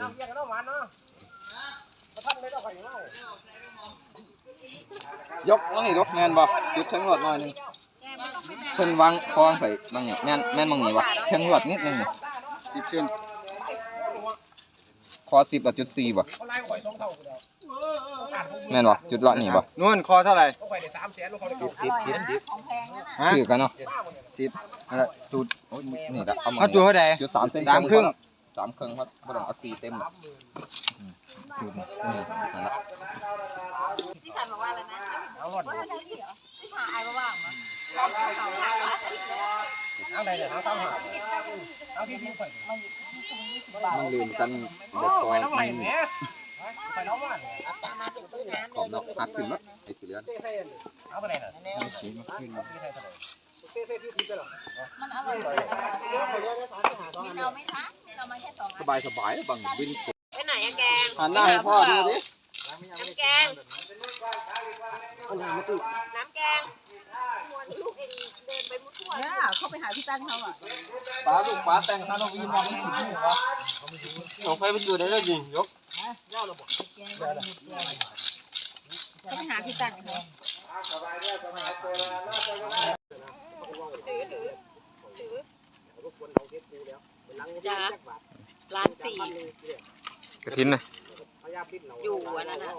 น้ำเยี่ยงกับน้ำหวานเนาะมาท่านไม่ต้องไปไหนยกว่านี่ยกแม่นบ่จุดเชิงรวดหน่อยหนึงเพิ่นวางคองใส่บางอย่างแม่นแม่นบางนี้วะเชิงรวดนิดนึงนี่สิบเซนคอ10กับจุด4บ่เขาไล่ข่อยสองเท่าเดียวแม่นบ่จุดเลาะนี่บ่นวลคอเท่าไหร่เขาข่อยได้สามแสนลูกเขาได้สิเก้าบสิบสิบสิบของแพงนั่นน่ะฮะถือกันเนาะสิบอะไรจุดโอ้ยนี่ละเอามาเอาจุดเท่าไหร่จุด3เซนสามครึ่ง สามเครึ่องครับบ่ต้องเอา4เต็มหรอกอืมจุดนี่นั่นละพี่สันบอกว่าอะไรนะเอาหมดว่าได้เหรอพี่พาไอ้มาว่างมั้งเอาไหนเนี่ยวเอาตั้งหาเอาที่ทิ้งไปมันลืมกันเด็กก่อนน้ำไหลเนี่ยไปน้ำหวานมาถึงตู้น้ำขอบนอกหักขึ้นแล้วไอ้ที่เหลือเอาไปไหนน่ะมันอร่อยเลยมีเราไมคะเรามาแค่ สองสบายสบายบางวินไปไหนอะแกงหันหน้าให้พ่อดูดิน้ำแกงน้ำแกงลูกเองเดินไปมุดทั่วเนี่ยเขาไปหาพี่ตั้งเขาอะป้าลูกป้าแต่งฮาโลวีนมาไม่ถึงหัวเอาไฟไปอยู่ได้แล้วยิงยกเขาไปหาพี่ตั้งเขา จ้าร้านสี่กระทินนะอยู่อันนั้นน่ะ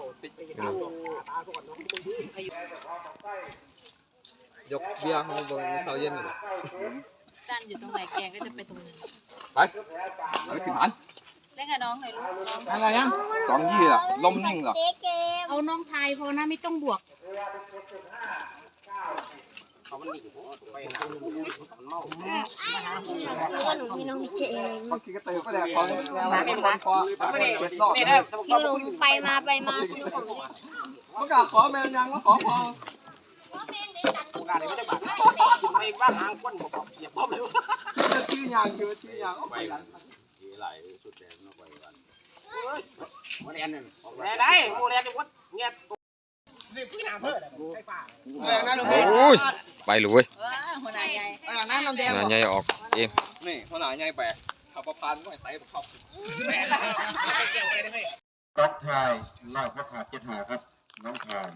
ยกเบียร์ให้เบิ่งเสาเย็นเลยตั้นอยู่ตรงไหนแกงก็จะไปตรงนั้นไปเอาไปขึ้นหันเล่นกับน้องหน่อยลูกน้องอะไรยังสองยี่อะลมนิ่งเหรอเอาน้องไทยพอนะไม่ต้องบวกก็ หนูพี่น้องเองเขาคิดกระตือก็แดกพอมาเป็นพอเจ็ดรอบนี่นะคือหนูไปมาไปมาสนุกของเมื่อกาขอแมนยังมาขอพอการไม่บ้านหางคนบอกเหยียบพร้อมเลยชื่อชื่อยางคือชื่อยางเอาไปกันโมเดลนึงแต่ได้โมเดลจะวัดเงี้ย นี่พี่นางเพื่อใช่ป่าโอ้ยไปเลยเว้ยว้าหัวหน้าใหญ่หนาใหญ่ออกเองนี่ขนาดใหญ่แบกขับประพันธ์ก็ไอ้ไต่ขับแม่เกี่ยวกันเลยรักทายเล่าพระขาดเจ็ดหาครับ น้องทาย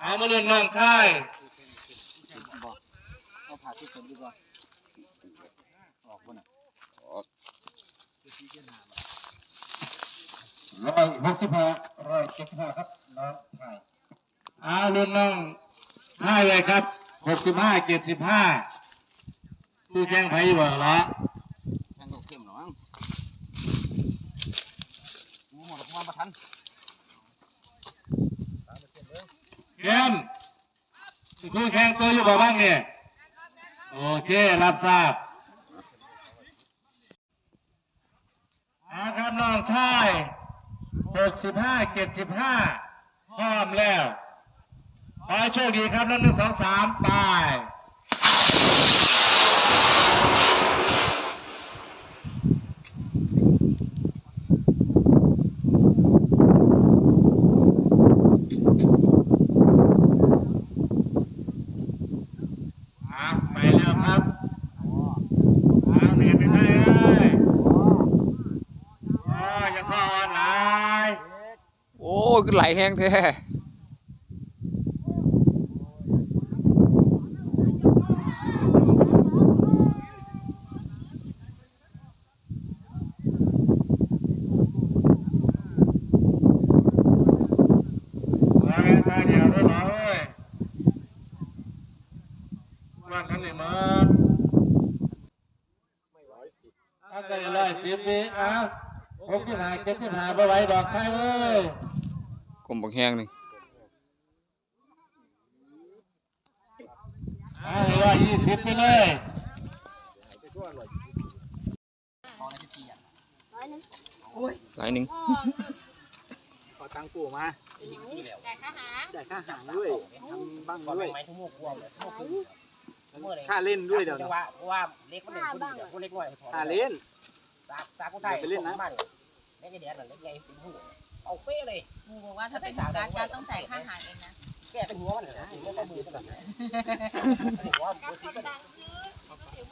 เอามาเล่นน้องทายเอาผ่าที่ผมดีกว่าออกบนอะ ร้อยหกสิบห้าร้อยเจ็ดสิบห้าครับน้องทายเอาล่นน้องทายเลยครับหกสิบห้าเจ็ดสิบห้าตู้แจ้งไพ่บอร์ละแทงดอกเข้มหรอมั้งหมูหมดความประทันเข้มคู่แข่งตัวอยู่บ่บ้างเนี่ยโอเครับทราบเอาครับน้องทาย หกสิบห้าเจ็ดสิบห้าพร้อมแล้วขอให้โชคดีครับนับหนึ่งสองสามไป อะไปแล้วครับเอาเนียนไปได้เลยอ๋อยังพอออนไลน์ โอ้ยคือ ไหลแห้งแท้มาเดียวด้วยเหรอเอ้ยว่าทันเลยมาถ้าเกิดร้อยสิบปีอะหกสิบห้าเจ็ดสิบห้าไปไหวดอกไข่เอ้ย มบักแห้งหนึ่งเอาร้อยยี่สิบไปเลยไหลหนึ่งขอตังค์ปู่มาแต่ข้าหางจ่ายค่าอาหารด้วยทำบ้างก่อนด้วยไม้ทุ่งกวงเลยค่าเล่นด้วยเดี๋ยวจันะงหวะว่าเล็กมันเล่นคนเดียวคนเล็กน้อยค่าเล่นตาตากูไทยบ้านเล็กไอ้แดนน่ะเล็กใหญ่สิงหู เอาเป๊ะเลยมูบอกว่าถ้าเป็นการการต้องจ่ายค่าอาหารเองนะแก้เป็นหัวมันเลยไม่ต้องมือขนาดนั้นหัวมือสีก็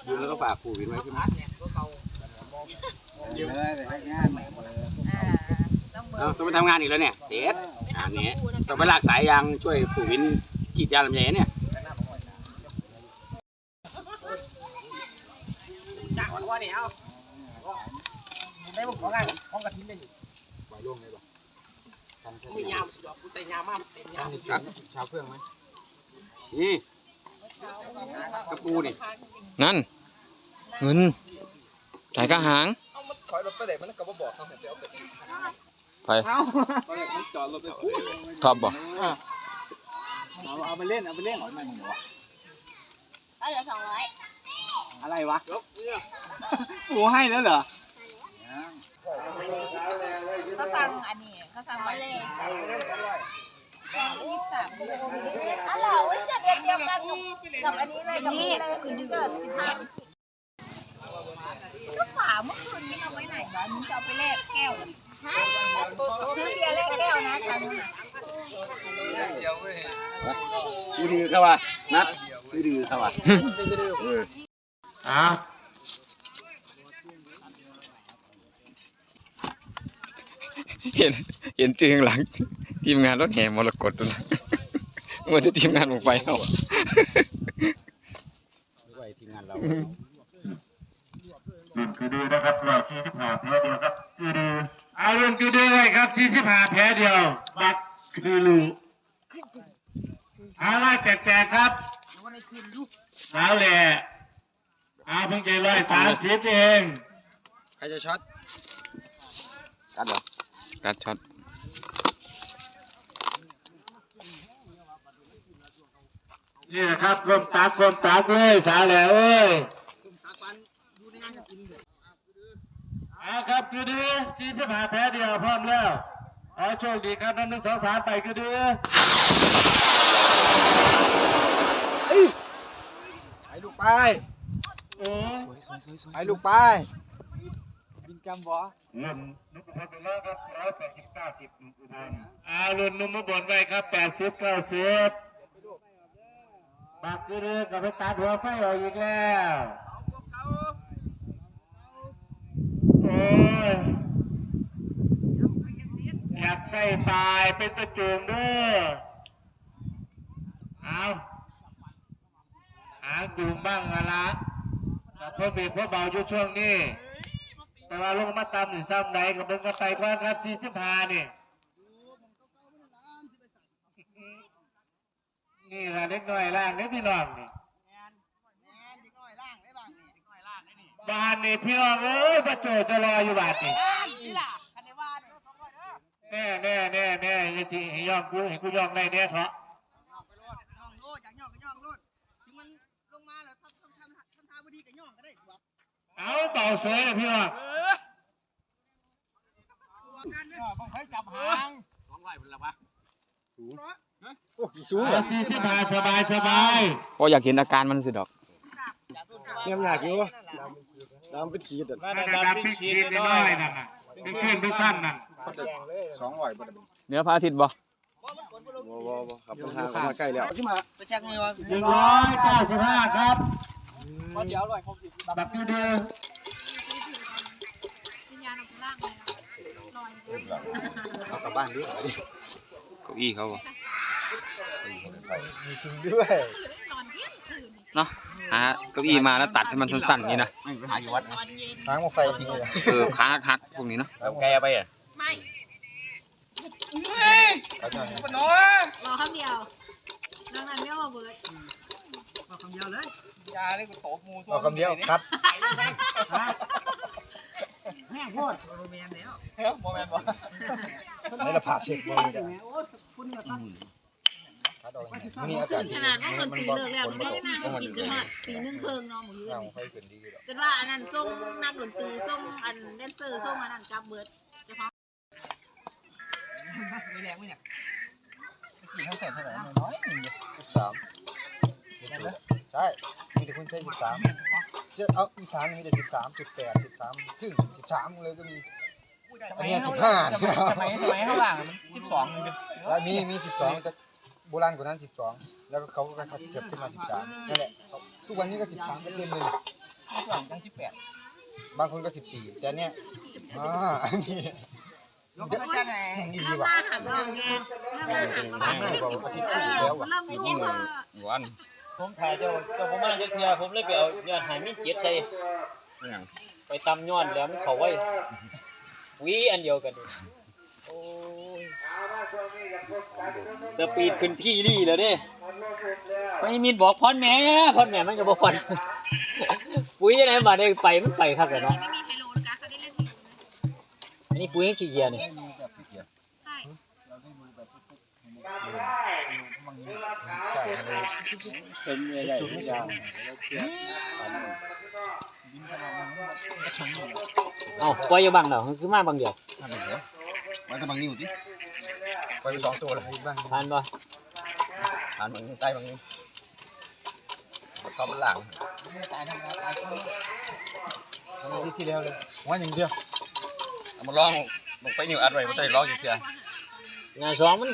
ดูแล้วก็ฝากปู่วินไว้ใช่ไหมเนี่ยก็เก่าเลยไปให้งานอ่าต้องเบิเอากต้องไปทำงานอีกแล้วเนี่ยเสร็จอันนี้ต้องไปลากสายยางช่วยปู่วินฉีดยาลำไยเนี่ยจ้างวันว่าเนี่ยเอาได้บุกของงานของกระถิ่นได้อยู่ปล่อยล่วงเลย มียามสุดยอดกูใส่ยามมากเต็มยามครับชาวเครื่องไหมนี่กระปูนี่นั่น เงินจ่ายกระหางเอามาถอยรถไปไหนมันก็บ่บอกเขาเดี๋ยวไปไปจอดรถไปท็อปบ่เอาเอาไปเล่นเอาไปเล่นหน่อยมันหัวก็เหลือสองร้อยอะไรวะปูให้แล้วเหรอ เขาสั่งอันนี้เขาสั่งไว้เลยยี่สิบสามอ๋อเหรออุ๊ยจัดเดือนเดียวกันกับกับอันนี้เลยกับนี้เลยคือเกิดสิบห้าก็ฝาเมื่อคืนนี้เอาไว้ไหนวะมึงจะเอาไปแลกแก้วซื้อเบียร์แลกแก้วนะกันดื้อเขาว่ะนัดดื้อเขาว่ะอ่า เห็นเห็นจืงหลัง ทีมงานรถแห่มรกตตัวนะเมื่อที่ทีมงานลงไปเอาไว้ทีมงานเรารุ่นคือดูนะครับร้อยสี่สิบห้าแพ้เดียวครับคือดูเอารุ่นคือดูไว้ครับสี่สิบห้าแพ้เดียวบัตรคือลูเอาล่ะแจกๆครับสาวแหล่เอาเพิ่งใจร้อยสามสิบเอง ใครจะช็อต กัดเหรอ กัดช็อตนี่นะครับกลมตากลมตากเลยสาวแหล่เอ้ยเอาครับคือดูสี่สิบห้าแพ้เดียวพร้อมแล้วเอาโชคดีครับนับหนึ่งสองสามไปคือดูไอ้ลูกไปโอ้ไอ้ลูกไป บินกำบ่รุ่นนุ่มบนไปแล้วครับร้อยแปดสิบเก้าสิบอุบลอารุ่นนุ่มบนไปครับแปดสิบเก้าสิบบักคือเรื่องกับไปตัดหัวไฟออกอีกแล้วโอ้ยอยากใส่ตายเป็นตะจูงเด้อเอาหาจูงบ้างละละแต่เพื่อเบรกเพื่อเบาอยู่ช่วงนี้ แต่ว่าลงมาตามหนึ่งซ้ำไหนกับมึงก็ไปกว่าครับสี่สิบห้านี่นี่ละเล็กน้อยล่างเล็กพี่น้องนี่บ้านนี่พี่น้องเอ้ยประโจจะรออยู่บาทนี่แน่แน่แน่แน่ไอ้ที่ให้ย่องกูให้กูย่องในเนี่ยเถอะ เอาเบาเสยเลยพี่น้องสูงเอาสี่สิบห้าสบายสบายโอ้อยากเห็นอาการมันสิดอกเงียบหยาดอยู่ดำเป็นขีดอะดำปีกขีดน้อยนั่นน่ะเป็นขึ้นเป็นสั้นนั่นสองร้อยบ่เนื้อพระอาทิตย์บ่บ่บ่ครับมันห่ามาใกล้แล้วที่มาจะแช็คนี่วะหนึ่งร้อยเก้าสิบห้าครับ มาเดี๋ยวร้อยหกสิบบักยูเดอวิญญาณออกล่างเลยลอยเอากลับบ้านดิเก้าอี้เขาบ่มีจริงด้วยนอนเที่ยงคืนเนาะหาเก้าอี้มาแล้วตัดให้มันสั้นๆอย่างนี้นะไปหาอยู่วัดนอนเย็นทางมาไฟจริงเลยเออขาหักๆพวกนี้เนาะเอาแกไปอะไม่เอาจารย์รอคำเดียวนั่งนั้นไม่เอามาเบิร์ดเอาคำเดียวคัดแม่พูดโมเมนแล้วโมเมนบ่นี่ละผ่าเช็คบ่มีจ้ะคัดออกมื้อนี้อากาศดีขนาดว่าคนตีเลิกแล้วไม่ได้นั่งกินจนหอดตีหนึ่งเคิงเนาะหมูยืนทางไฟขึ้นดีอยู่ดอกจนว่าอันนั้นส่งนักดนตรีส่งอันแดนเซอร์ส่งอันนั้นกลับเบิร์ดเฉพาะกี่เขาใส่เท่าไหร่น้อยสิบสาม ใช่ มีแต่คนใช้สิบสามจะเอาอีสานมีแต่สิบสามจุดแปดสิบสามครึ่งสิบสามเลยก็มี อันนี้สิบห้าสมัยสมัยข้างล่างมันสิบสองเลยแล้วมีมีสิบสองแต่โบราณกว่านั้นสิบสองแล้วก็เขาก็เก็บขึ้นมาสิบสามนั่นแหละเขาทุกวันนี้ก็สิบสามก็เต็มเลยสองตั้งสิบแปดบางคนก็สิบสี่แต่เนี้ยอ่าอันนี้เดี๋ยวนี่ดีกว่าหักเรื่องแกเริ่มหักง่ายกว่าอาทิตย์ที่แล้วอะเริ่มไม่ใช่ว่าวัน ผมถ่ายเจ้าเจ้าผมมาเจ้าเทือผมเลยไปเอายอดหายมีเจ็ดใส่อย่างไปตำยอดแล้วมันเขาไว้วีอันเดียวกันโอ้ยจะปีดขึ้นที่นี่แล้วเด้ไม่มีบอกพอนแหม่พอนแหม่มันก็บอกพอนปุ๋ยยังไงมาได้ไปมันไปครับเนาะไม่มีไฮโลนะคะเขาได้เล่นไฮโลนะอันนี้ปุ๋ยยังขี้เกียจนี่ใช่ใช่ครับเป็นใหญ่ๆยาว เอ้าปล่อยอยู่บังเนาะคือมาบางเดียวทำไมเหรอไว้กับบางนิ้วสิไปสองตัวเลยบ้างทานบ่อ่านบางใต้บางนิ้วเข้ามันหลังอาทิตย์ที่แล้วเลยวันอย่างเดียวเอามาลองลงไปนิ้วอัดไว้ไม่ใช่ลองอยู่เพียงานสองมัน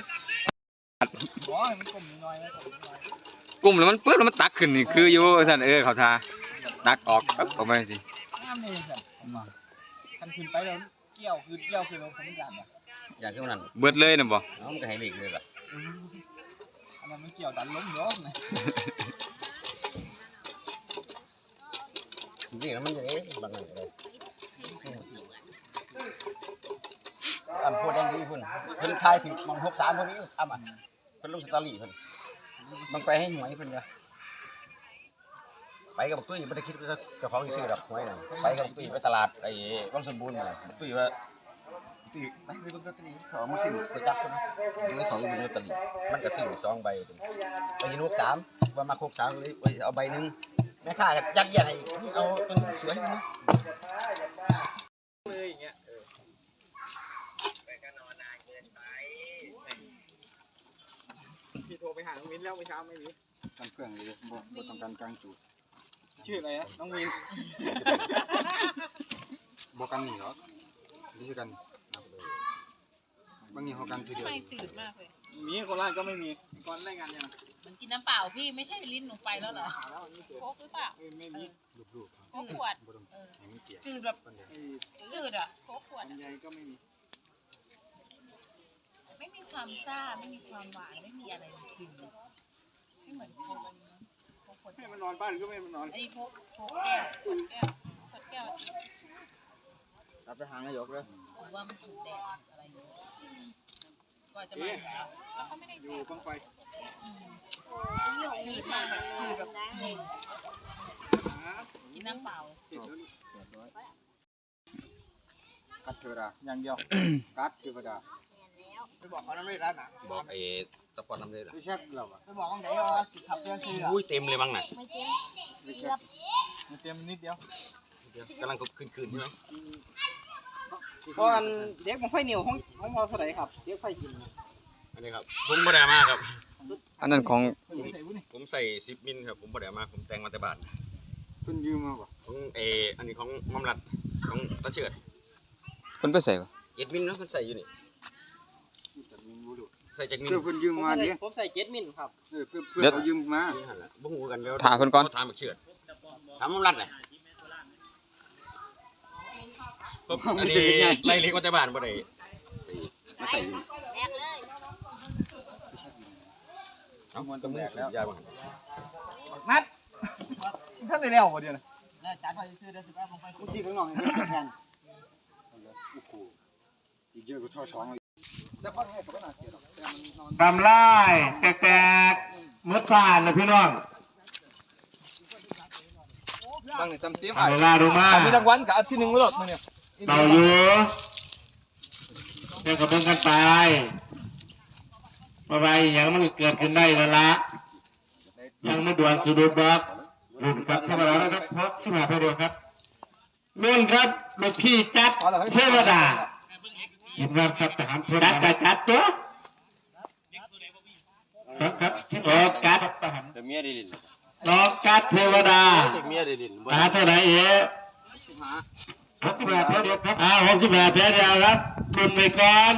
กลุ่มแล้วมันเปื้อนแล้วมันตักขึ้นนี่คืออยู่สันเออเขาทาตักออกปั๊บออกไปสิน้ำเลยครับคันขึ้นไปแล้วเกี่ยวคือเกี่ยวคือเราผมอยากอะอย่างที่นั้นเบิดเลยนะบ่น้องมันก็ให้เล็กเลยล่ะอันนั้นมันเกี่ยวดันล้มเยอะนะจริงๆแล้วมันอย่างนี้บางอย่างเลยอันพูดได้ดีพุ่นเพิ่นทายถึงมองหกสามคนนี้ทำอะ เพิ่นลงสตอรี่เพิ่นมันไปให้หวยเพิ่นเด้อไปกับบักตุ้ยไม่ได้คิดว่าเจ้าของสิซื้อดอกหวยน่ะไปกับบักตุ้ยไปตลาดไอ้วังสมบูรณ์น่ะบักตุ้ยว่าบักตุ้ยไปไปเบิ่งลอตเตอรี่เขาเอามาซื้อไปจับคนนะเดี๋ยวเขาก็เบิ่งลอตเตอรี่มันก็ซื้อสองใบเพิ่นไปยินหกสามว่ามาหกสามเลยไปเอาใบหนึงแม่ค้าก็ยัดเยียดให้นี่เอาตัวนี้สวยให้มันนะ เลยอย่างเงี้ย พี่ โทรไปหาน้องมินแล้วเมื่อเช้าไม่มีกันเครื่องเลยบ่บ่ต้องการกลางจูดชื่ออะไรนะน้องมินบอกกันนี่เหรอดิสกันบางอย่างเขากันทีเดียวไม่จืดมากเลยมีโคราชก็ไม่มีก่อนรายงานยังมันกินน้ำเปล่าพี่ไม่ใช่ลิ้นหนูไปแล้วเหรอโคกหรือเปล่าไม่มีลูกโคกขวดๆบ่ต้องเออให้มันเกี่ยวจืดแบบไอ้จืดอะโคกขวดอะลำไยก็ไม่มี ไม่มีความซ่าไม่มีความหวานไม่มีอะไรจริงๆไม่เหมือนโคกอันนี้เนอะโคกขวดให้มันนอนบ้านก็ไม่ให้มันนอนอันนี้โคกโคกแก้วขวดแก้วขวดแก้วกลับไปหางนายกเลยผมว่ามันถูกแดดอะไรอย่างเงี้ยกว่าจะมาแล้วเขาไม่ได้อแดยู่ดบ้างไฟจืดมากแบบจืดแบบอืมหากินน้ำเปล่าติดแล้วนี่แปดร้อยกัดเทวดาอย่างเดียว กัดเทวดา ไปบอกเขาน้ำไม่ร้านอะบอกไอ้ตะปอนน้ำเลยล่ะไม่เช็คเราอะไปบอกเขาไหนอะขับเรื่องคืออะอุ้ยเต็มเลยมั้งน่ะไม่เช็คมันเตรียมนิดเดียวกำลังขึ้นขึ้นใช่ไหมเพราะอันเด็กมันไฟเหนียวห้องห้องพอเท่าไหร่ครับเด็กไฟกินอันนี้ครับผมบ่ได้เอามากครับ อันนั้นของคุณใส่บุ้นี่ผมใส่สิบมิลครับผมบ่ได้เอามาผมแต่งมาแต่บ้านคุณยืมมาป่ะของเอออันนี้ของมัมรัดของตาเชิดเพิ่นไปใส่บ่เจ็ดมิลเนาะมันใส่อยู่นี่ ใส่จากมิลเพื่อคุณยืมมาดิผมใส่เจ็ดมิลครับเออเพื่อเพื่อเขายืมมานี่หั่นล่ะบ่ฮู้กันแล้วถามเพิ่นก่อนถามบักเชิดถามมัมรัดน่ะปุ๊บอันนี้ไล่เล็กมาแต่บ้านบ่ได้ไปมาใส่อยู่นี่แรกเลยเอ้ามันก็มือแล้วยาบ่หั่นนัดท่านได้แล้วพอดีนะจัดไปซื้อได้สิบแปดผมไปคุณที่ข้างนอกให้แทนโอ้โหอีกเยอะก็ทอดสองเลยแล้ว ก็ให้เขาก็น่าเกลียดหรอกแต่มันนอนทำลายแตกๆเมื่อผ่านนะพี่น้องบางนี่ซ้ำเสียเอาเวลาดูมามีรางวัลกับอาทิตย์หนึงบ่ลดมื้อเนี่ยเต่าอยู่เดี๋ยวกับเบิ่งกันไปมาไปอย่างมันเกิดขึ้นได้แล้วละยังไม่ด่วนสุดดบอกรุ่นกับธรรมดาแล้วครับเพราะที่มาไปเดียวครับนุ่นครับลูกพี่จัดเทวดา ยินดีครับทหารเทวดาจัดจัดตัวครับครับโอกัดทหารแต่เมียได้ลินรอกัดเทวดาเมียได้ลินหาเท่าไหร่เอ๋หกสิบแปดเดียวครับอ่าหกสิบแปดเดียวครับคุณไปก่อน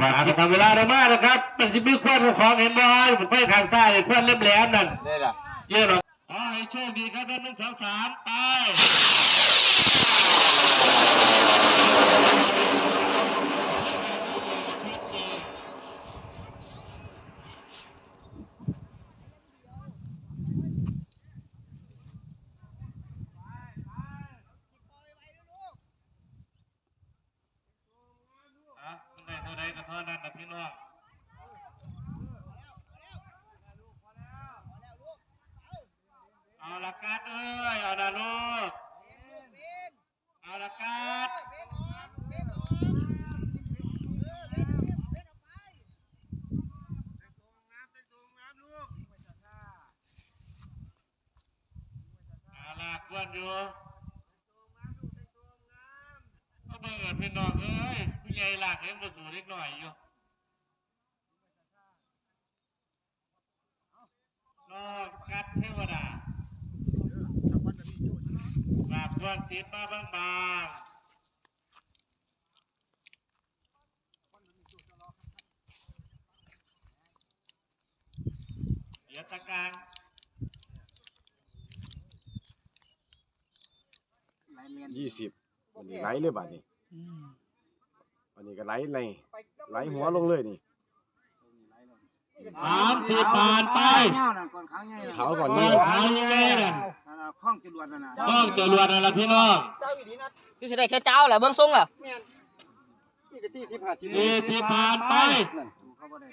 ว่าจะทำเวลาได้มากนะครับเป็นสิบมีควันของเห็นบ่อยผมไปทางซ้ายควันเล็บแหลมนั่นได้ล่ะเยอะหรอกอ๋อให้ให้โชคดีครับหนึ่งสองสามไปอะใน เท่าใดก็เท่านั้นนะพี่น้องเอาละกัดเอ้ ลากเล่นประตูเล็กหน่อยอยู่นอกกัดเทวดาบาปก้อนติดมาบางๆเดี๋ยวตะการยี่สิบวันนี้ไหลเลยบาดนี้ วันนี้ก็ไหลในไหลหัวลงเลยนี่สามสิบผ่านไปเขาก่อนนี่นี่ขายยังไงน่ะข้องจรวดนะนะต้องจรวดนั่นล่ะพี่น้องเจ้าอีดีนะคือสิได้แค่เจ้าแหละเบิ่งทรงล่ะนี่ก็ที่ที่ผ่าชิมยี่สิบผ่านไป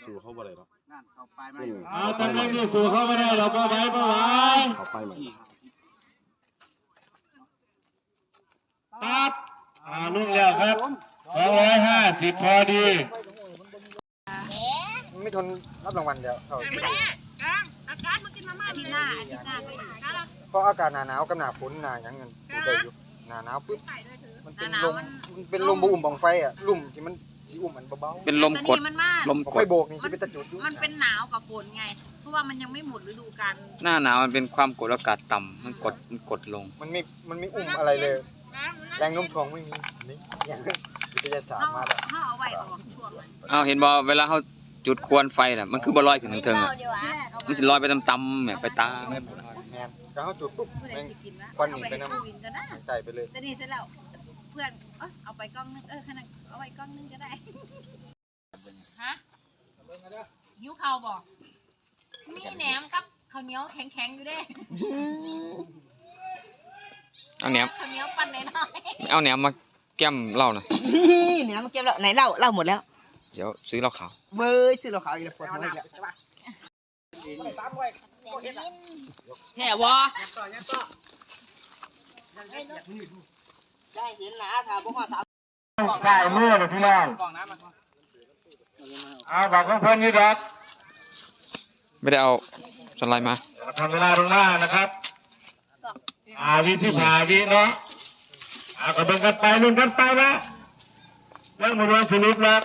สู่เขาบ่ได้หรอกนั่นเขาไปไหมนี่เอาตำแหน่งที่สู่เข้าไม่ได้เราก็ไว้ก็ไว้เขาไปใหม่ตัดอ่าลุงแล้วครับ สองร้อยห้าสิบพอดีไม่ทนรับรางวัลเดียวเขากลางอากาศมันกินมาม่าทีหน้าอาทิตย์หน้าก็อยู่กลางแล้วเพราะอากาศหนาหนาวกับหนาฝนหนาหยังเงินดูได้อยู่หนาหนาวปุ๊บใส่ด้วยเถอะมันเป็นลมมันเป็นลมบ่อุ่มบังไฟอะลุ่มที่มันสีอุ่มมันเบาเป็นลมกดแต่นี่มันมากลมๆบังกไฟด โบกนี่ที่เป็นตะจุดอยู่มันเป็นหนาวกับฝนไง เพราะว่ามันยังไม่หมดฤดูกาลหน้าหนาวมันเป็นความกดอากาศต่ำมันกดมันกดลง มันไม่มันไม่อุ่มอะไรเลย แรงโน้มถ่วงไม่มีนี่อย่าง วิทยาศาสตเขาร์มาแล้วเขาเอาไว้ออกช่วงนั้นเอาเห็นบ่เวลาเขาจุดควรไฟน่ะมันคือบ่ลอยขึ้นถึงเทิงเราอะดีวะมันจะลอยไปต่ำๆเนี่ยไปตามไม่ลอยแมนแล้วเขาจุดปุ๊บผู้ใดแม่งสิกินวะควันหนีเอาไปไปน้ำให้ผู้วินก็ได้ไตไปเลยแต่นี่เสร็จแล้วเพื่อนเอ้ยเอาไปกล้องนึงเออขนาดเอาไว้กล้องนึงก็ได้ฮะยิ้วเข่าบอกมีแหนมกับข้าวเหนียวแข็งๆอยู่เด้เอาแหนมข้าวเหนียวปั่นน้อยเอาแหนมมา แก้มเหล้าหน่อยนี่เนี่ยมันเก็บแล้วไหนเล่าเล่าหมดแล้วเดี๋ยวซื้อเหล้าขาวเบยซื้อเราขาวอีกแล้วปวดหัวอีกแล้วแห่วะได้เห็นหนาถามพวกมาสามใส่มือเลยพี่น้องเอาบอกเพื่อนๆนี่ดอกไม่ได้เอาสไลด์มาทำเวลาตรงหน้านะครับอาวิที่ผ่าวิเนาะ เอากระเบื้องกันไปลุ้นกันไปละเรื่งมาดูสรุปแล้ว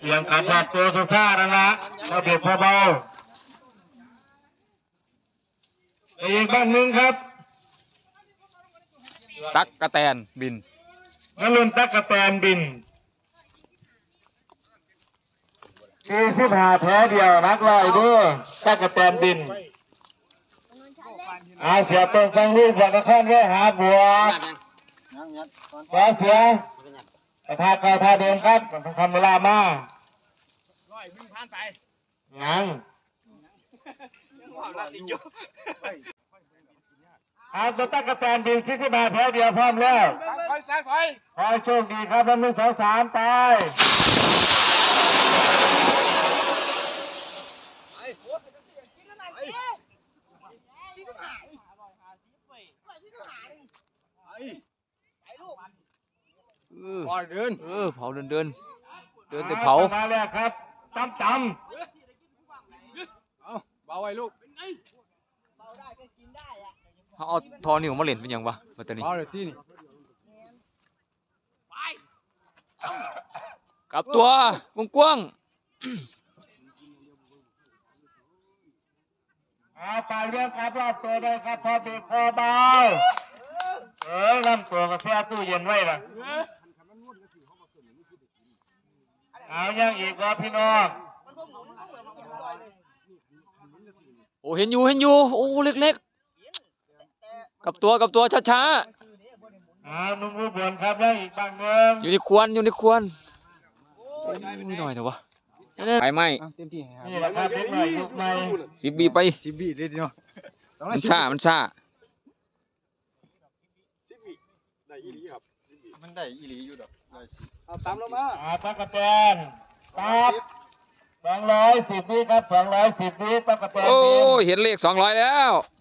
เตรียมการถอดตัวซ่าๆนั่นละระเบียบเบาๆอีกบ้านหนึ่งครับ ตักกระแตนบินนลุนตักกระแตนบินสี่สิบหาแผลเดียวนักลอยด้วยตักกระแตนบิน อาเสียเป็นฟังลูกจากนครไว้หาบวกขอเสียกระทาเก่าทาเดิมครับทำเวลามาร้อยมึงผ่านไปยังอาตัวตั้งกกะแตนบินสี่สิบห้าแผลเดียวพร้อมแล้วถอยซ้ายถอยขอให้โชคดีครับวันหนึ่งสองสามไป เออพอเดิน เออเผาเดินเดินเดินแต่เผามาแล้วครับตำตเอาเบาไว้ลูกเขาเอาทอนิ้วมาเล่นเป็นหยังวะมาตัวนี้เบาเลยที่นี่กลับตัวกว้างำเอาไปเรื่องครับรอบตัวเลยครับพอบีบคอเบา เออลำตัวก็เสียตู้เย็นไว้ล่ะเอาอย่างอีกว่าพี่น้องโอ้เห็นอยู่เห็นอยู่โอ้เล็กๆกับตัวกับตัวช้าๆอ้าวนุ่มบนครับแล้วอีกบางเมืออยู่ในควรอยู่ในควรไอ้ยหน่อยเถอะวะไปไหมเต็มที่นี่แสิบบีไปสิบบีเด็ดเนาะมันช้ามันช้า มันได้อีหลีอยู่ดอกได้สิเอาตามลงมาอ่าตะกะแตนครับสองร้อยสิบวิครับสองร้อยสิบวิตะกะแตนโอ้ทีมยเห็นเลขสองร้อยแล้วส